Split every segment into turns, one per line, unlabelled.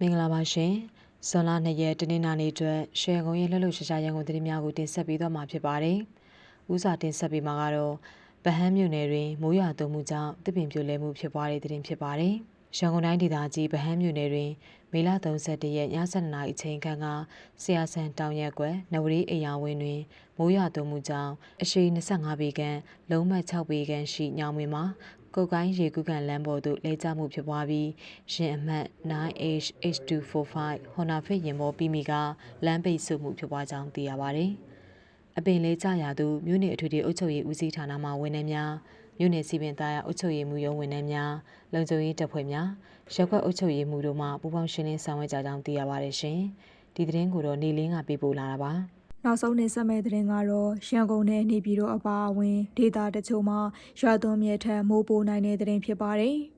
မင်္ဂလာပါရှင်ဇွန်လ2ရက်တနင်္လာနေ့အတွက်ရွှေကုန်းရဲ့လှုပ်လှုပ်ရှားရှားရန်ကုန်သတင်းများကိုတင်ဆက်ပေးသွားမှာဖြစ်ပါတယ်။ဦးစွာတင်ဆက်ပေးမှာကတော့ဗဟန်းမြို့နယ်တွင်မိုးရွာသွန်းမှုကြောင့်တစ်ပင်ပြိုလဲမှုဖြစ်ပွားတဲ့သတင်းဖြစ်ပါတယ်။ ရန်ကုန်တိုင်းဒေသကြီးဗဟန်းမြို့နယ်တွင်မေလ31ရက်ည7:00နာရီအချိန်ခန့်ကဆရာဆန်တောင်ရက်ကွယ်နဝရီအိယာဝင်းတွင်မိုးရွာသွန်းမှုကြောင့်အရှိ25ပေခန့်လုံးမတ်6ပေခန့်ရှိညောင်ဝင်မှာကုတ်ကိုင်းရေကူးကန်လမ်းပေါ်သို့လဲကျမှုဖြစ်ပွားပြီးရင်အမှတ် 9HH245 Honda Fit ရင်ပေါ်ပြီးမိကလမ်းပိတ်ဆို့မှုဖြစ်ပွားကြောင်းသိရပါဗျ။အပင်လေးကြရာသူမြို့နယ်အထွေထွေအုပ်ချုပ်ရေးဦးစီးဌာနမှဝန်ထမ်းများ မြို့နယ်စီပင်သားရအုပ်ချုပ်ရေးမှူးရုံးဝန်ထမ်းများလုံခြုံရေးတပ်ဖွဲ့များရက်ကွက်အုပ်ချုပ်ရေးမှူးတို့မှပူးပေါင်းရှင်းလင်းဆောင်ရွက်ကြကြောင်းသိရပါတယ်ရှင်။ဒီသတင်းကိုတော့နေလင်းကပေးပို့လာတာပါ။
နောက်ဆုံးနေဆက်မဲ့သတင်းကတော့ရန်ကုန်နဲ့နေပြည်တော်အပါအဝင်ဒေသတချို့မှာရွာသွန်းမြစ်ထက်မိုးပိုနိုင်တဲ့သတင်းဖြစ်ပါတယ်။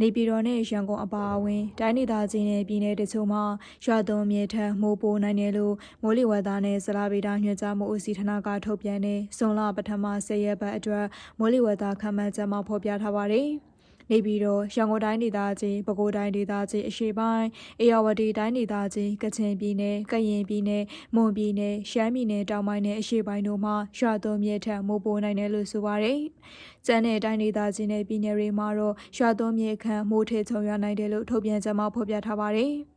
နေပြည်တော်နဲ့ရန်ကုန်အပါအဝင် တိုင်းဒေသကြီးနဲ့ပြည်နယ်တချို့မှာရွာသွန်းမြစ်ထက်မိုးပိုနိုင်တယ်လို့မိုးလေဝသနဲ့ဇလာဗေဒညွှန်ကြားမှုဦးစီးဌာနကထုတ်ပြန်တဲ့ဇွန်လပထမ10ရက်ပတ်အတွက်မိုးလေဝသခန့်မှန်းချက်မှာဖော်ပြထားပါတယ်။ နေပြည်တော်ရန်ကုန်တိုင်းဒေသကြီးပဲခူးတိုင်းဒေသကြီးအရှေ့ပိုင်းအေရဝတီတိုင်းဒေသကြီးကချင်ပြည်နယ်ကရင်ပြည်နယ်မွန်ပြည်နယ်ရှမ်းပြည်နယ်တောင်ပိုင်းနဲ့အရှေ့ပိုင်းတို့မှာရွာသွန်းမြစ်ထက်မိုးပိုနိုင်တယ်လို့ဆိုပါတယ်။ကျန်းတဲ့တိုင်းဒေသကြီးနဲ့ပြည်နယ်တွေမှာတော့ရွာသွန်းမြစ်ခန့်မိုးထေချုံရွာနိုင်တယ်လို့ထုတ်ပြန်ချက်မှာဖော်ပြထားပါတယ်။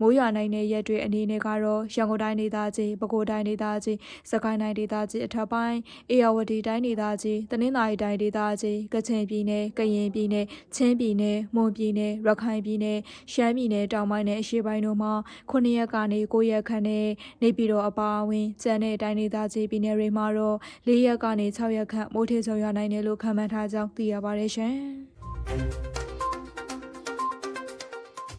မိုးရွာနိုင်တဲ့ရက်တွေအနေနဲ့ကတော့ရန်ကုန်တိုင်းဒေသကြီးပဲခူးတိုင်းဒေသကြီးစကိုင်းတိုင်းဒေသကြီးအထက်ပိုင်းအေရဝတီတိုင်းဒေသကြီးတနင်္သာရီတိုင်းဒေသကြီးကချင်ပြည်နယ်ကရင်ပြည်နယ်ချင်းပြည်နယ်မွန်ပြည်နယ်ရခိုင်ပြည်နယ်ရှမ်းပြည်နယ်တောင်ပိုင်းနဲ့အရှေ့ပိုင်းတို့မှာ9ရက်ကနေ9ရက်ခန့်နဲ့နေပြည်တော်အပါအဝင်ကျန်တဲ့တိုင်းဒေသကြီးပြည်နယ်တွေမှာတော့4ရက်ကနေ6ရက်ခန့်မိုးထေချုံရွာနိုင်တယ်လို့ခန့်မှန်းထားကြောင်းသိရပါတယ်ရှင်။